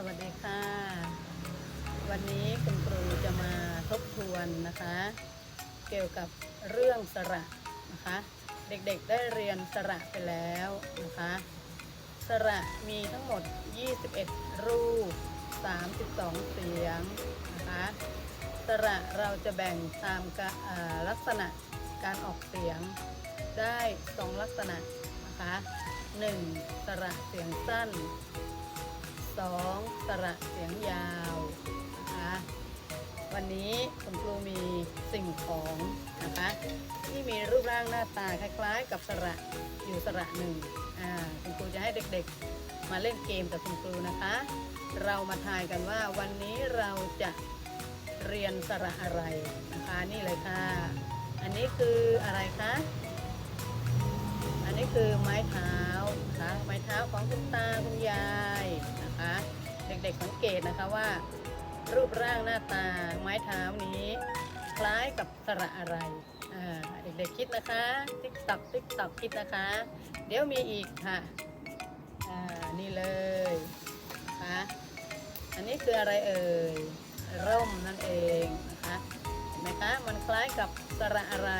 สวัสดีค่ะ วันนี้คุณครูจะมาทบทวนนะคะ เกี่ยวกับเรื่องสระนะคะ เด็กๆได้เรียนสระไปแล้วนะคะ สระมีทั้งหมด 21 รูป 32 เสียงนะคะสระเราจะแบ่งตามลักษณะการออกเสียงได้สองลักษณะนะคะ 1. สระเสียงสั้น 2. สระเสียงยาวนะคะวันนี้คุณครูมีสิ่งของนะคะที่มีรูปร่างหน้าตาคล้ายๆ กับสระอยู่สระหนึ่งอ่าคุณครูจะให้เด็กๆ มาเล่นเกมกับคุณครูนะคะ เรามาทายกันว่าวันนี้เราจะเรียนสระอะไรนะคะนี่เลยค่ะ อันนี้คืออะไรคะอันนี้คือไม้เท้านะคะไม้เท้าของคุณตาคุณยาย ด็กๆสังเกตนะคะว่า รูปร่างหน้าตาไม้เท้านี้คล้ายกับสระอะไรเด็กๆคิดนะคะ ติ๊กตักติ๊กตักคิดนะคะ เดี๋ยวมีอีกค่ะอ่านี่เลยนะคะอันนี้คืออะไรเอ่ยร่มนั่นเองนะคะเห็นไหมคะมันคล้ายกับสระอะไร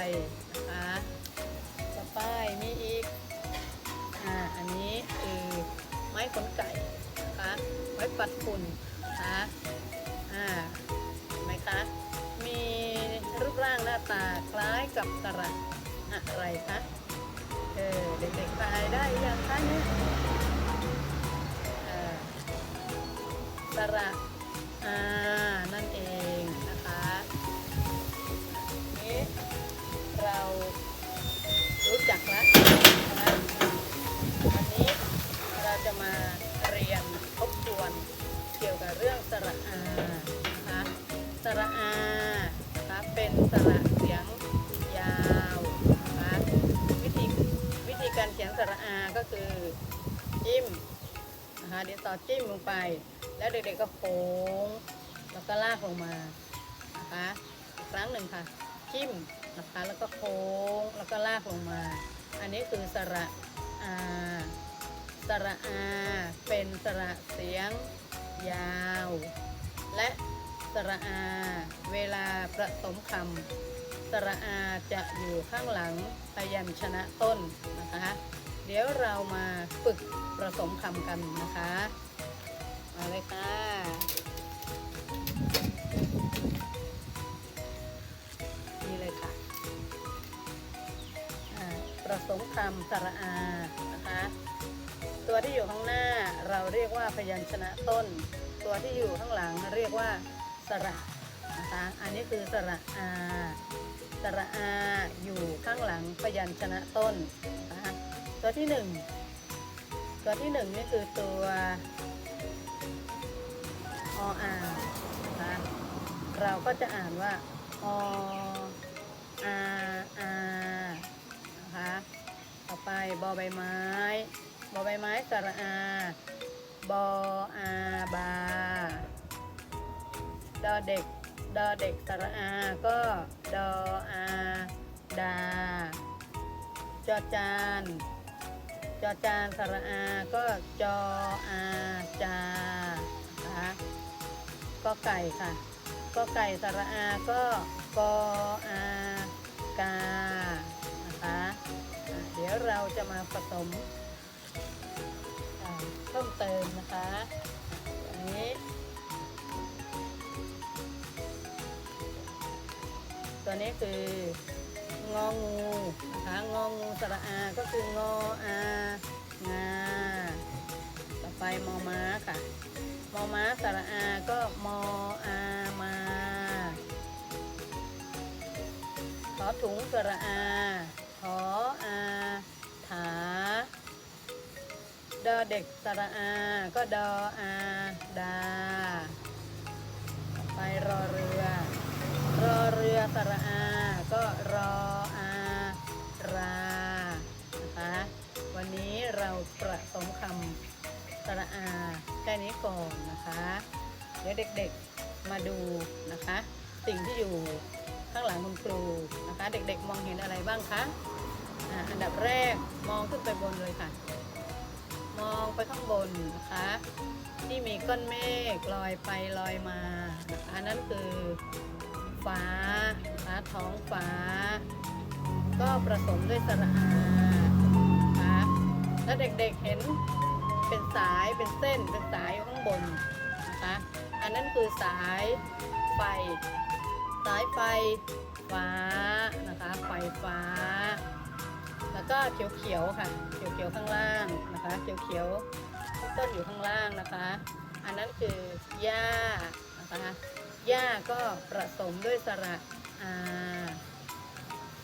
ตาคล้ายกับสระอะไรคะ เออเด็กๆทายได้อยังคะเนี่ยเออสระอ่านั่นเองนะคะนี่เรารู้จักแล้วนะวันนี้เราจะมาเรียนทบทวนเกี่ยวกับเรื่องสระอานะคะสระอาน เป็นสระเสียงยาวนะคะวิธีวิธีการเขียนสระอาก็คือจิ้มนะคะดินสอจิ้มลงไป แล้วเด็กๆก็โค้งแล้วก็ลากลงมานะคะอีกครั้งหนึ่งค่ะ จิ้มนะคะแล้วก็โค้งแล้วก็ลากลงมา อันนี้คือสระอาสระอา เป็นสระเสียงยาว และ สระอา เวลาผสมคำสระอาจะอยู่ข้างหลังพยัญชนะต้นนะคะ เดี๋ยวเรามาฝึกผสมคำกันนะคะ มาเลยค่ะนี่เลยค่ะอ่าประสมคำสระอานะคะตัวที่อยู่ข้างหน้าเราเรียกว่าพยัญชนะต้น ตัวที่อยู่ข้างหลังเรียกว่า สระนะคะ อันนี้คือสระอาสระอาอยู่ข้างหลังพยัญชนะต้นนะคะตัวที่หนึ่งตัวที่หนึ่งนี่คือตัวออานะคะเราก็จะอ่านว่าออาอานะคะต่อไปบอใบไม้บอใบไม้สระอาบออาบา ดอเด็ก ดอเด็กสระอา ก็ดออาดา จอจาน จอจานสระอา ก็จออาจานะคะก็ไก่ค่ะ ก็ไก่สระอา ก็กออากา นะคะเดี๋ยวเราจะมาผสมเพิ่มเติมนะคะ ตัวนี้คืององูนะคะงองูสระอา ก็คืองออางา ต่อไปมอม้าค่ะ มอม้าสระอา ก็มออามาขอถุงสระอาขออาถาดอเด็กสระอา ก็ดออาดา อาแค่นี้ก่อนนะคะเดี๋ยวเด็กๆมาดูนะคะ สิ่งที่อยู่ข้างหลังคุณครูนะคะ เด็กๆมองเห็นอะไรบ้างคะอ่าอันดับแรกมองขึ้นไปบนเลยค่ะ มองไปข้างบนนะคะ ที่มีก้อนเมฆลอยไปลอยมานะคะนั่นคือฟ้านะคะท้องฟ้า ก็ประสมด้วยสระอานะคะแล้วเด็กๆเห็น เป็นสายเป็นเส้นเป็นสายข้างบนนะคะอันนั้นคือสายไฟ สายไฟฟ้านะคะไฟฟ้า แล้วก็เขียวๆค่ะ เขียวๆข้างล่างนะคะเขียวๆที่ต้นอยู่ข้างล่างนะคะ อันนั้นคือหญ้านะคะหญ้าก็ประสมด้วยสระอา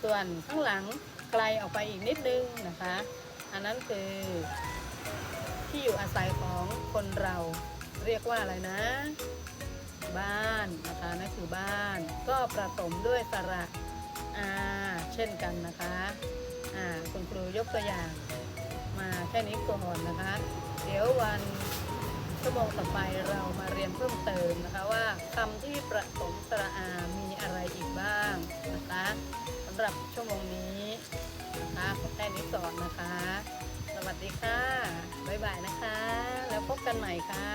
ส่วนข้างหลังไกลออกไปอีกนิดนึงนะคะ อันนั้นคือ ที่อยู่อาศัยของคนเราเรียกว่าอะไรนะ บ้านนะคะนั่นคือบ้าน ก็ประสมด้วยสระอาเช่นกันนะคะอ่าคุณครูยกตัวอย่างมาแค่นี้ก่อนนะคะ เดี๋ยววันชั่วโมงต่อไปเรามาเรียนเพิ่มเติมนะคะว่าคำที่ประสมสระอามีอะไรอีกบ้างนะคะสำหรับชั่วโมงนี้นะคะขอแค่นี้ก่อนนะคะ วัสดีค่ะ บ๊ายบายนะคะ แล้วพบกันใหม่ค่ะ